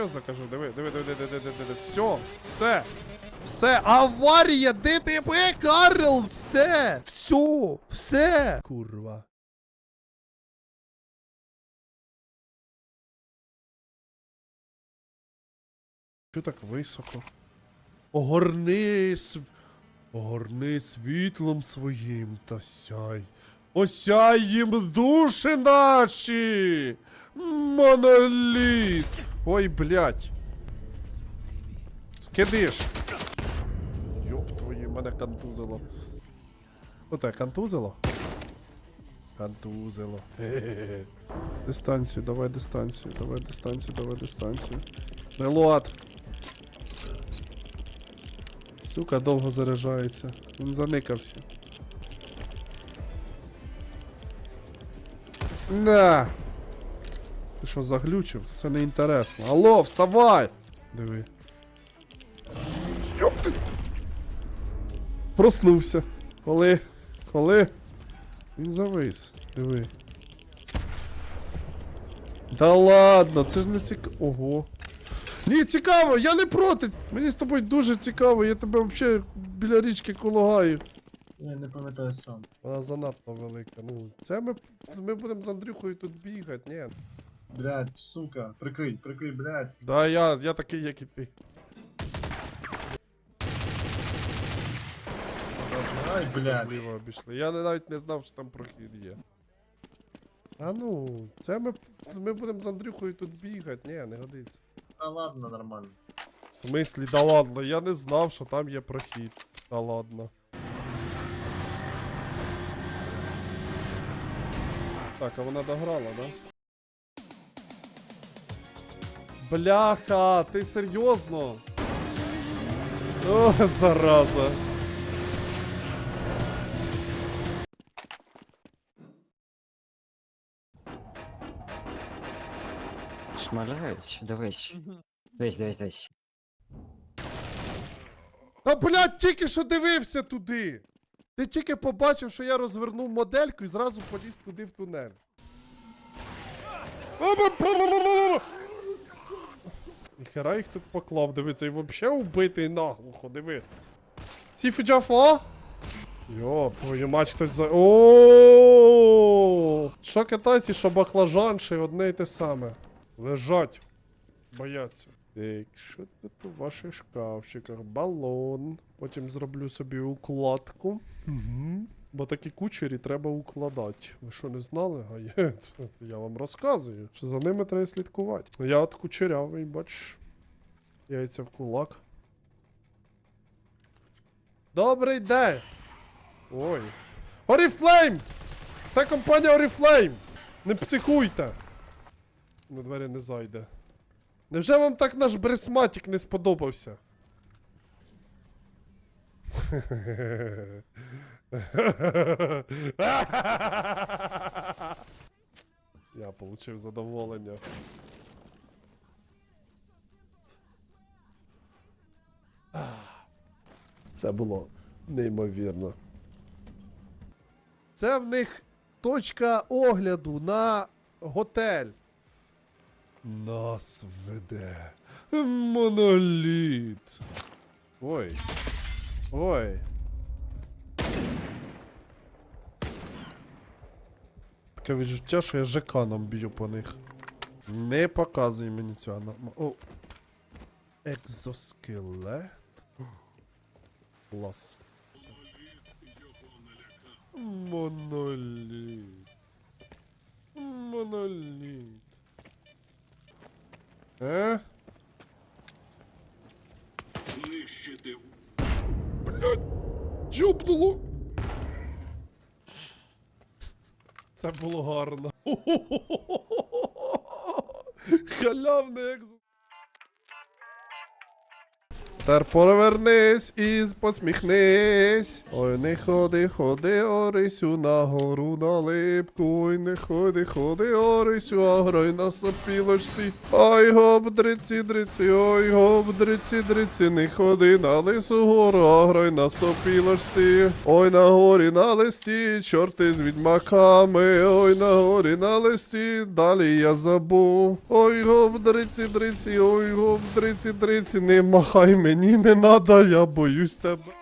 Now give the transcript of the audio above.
Серйозно кажу, диви, диви, диви, диви, диви, диви, все, все, все, аварія, ДТП, Карл, все, все, все. Курва. Що так високо? Огорни св... Огорни світлом своїм та сяй. Осяй їм душі наші! Моноліт! Ой, блядь. Скидиш. Йоп твою, мене контузило. Оте, контузило? Контузило. Хе-хе-хе. Дистанцію, давай дистанцію, давай дистанцію, давай дистанцію. Релуат. Сука, довго заряджається. Він заникався. На! Ти що, заглючив? Це не інтересно. Алло, вставай! Диви. Йоп ти! Проснувся. Коли? Коли? Він завис. Диви. Да ладно, це ж не цікаво. Ого. Ні, цікаво, я не проти. Мені з тобою дуже цікаво, я тебе взагалі біля річки колагаю. Я не пам'ятаю сам. Вона занадто велика. Ну, це ми, ми будемо з Андрюхою тут бігати, ні. Блядь, сука, прикрий, прикрий, блядь. Да, я, я такий, як і ти. Ай, блядь. Обійшли. Я не- навіть не знав, що там прохід є. А ну, це ми, ми будемо з Андрюхою тут бігати, ні, не годиться. Та ладно, нормально. В смислі, да ладно, я не знав, що там є прохід. Да ладно. Так, а вона дограла, да? Бляха, ти серйозно? О, зараза. Шмаляють, дивись. Дивись, дивись, дивись. Та блядь, тільки що дивився туди. Ти тільки побачив, що я розвернув модельку і зразу поліз туди в тунель. Ніхера їх тут поклав, диви, цей вообще убитий наглухо, диви. Сіфі Джафа? Йоп, твою мать хтось за. О! Що китайці, що баклажанші, одне й те саме. Лежать. Бояться. Так, що тут у ваших шкафчиках? Балон. Потім зроблю собі укладку. Угу. Бо такі кучері треба укладати. Ви що не знали? А є. Я вам розказую, що за ними треба слідкувати. Я от кучерявий, бач. Яйця в кулак. Добрий день! Ой. Оріфлейм! Це компанія Оріфлейм! Не психуйте! На двері не зайде. Невже вам так наш бресматік не сподобався? Я получив задоволення. Це було неймовірно. Це в них точка огляду на готель. Нас веде. Моноліт. Ой. Ой. Таке відчуття, що я жеканом б'ю по них. Не показуй мені цього. ана- О. Екзоскелет. Клас. Моноліт. Моноліт. Е? Блять, джубнуло. Це було гарно. Халявний екзо. Тепер повернись і посміхнись. Ой, не ходи, ходи, Орисю, на гору на липку. Ой, не ходи, ходи, Орисю, а грай на сопілочці. Ой, гоп, дриці, дриці, ой, гоп, дриці, дриці, не ходи на лису гору, а грай на сопілочці. Ой, на горі на листі, чорти з відьмаками. Ой, на горі на листі, далі я забув. Ой, гоп, дриці, дриці, ой, гоп, дриці, дриці, не махай мені, не надо, я боюсь тебе.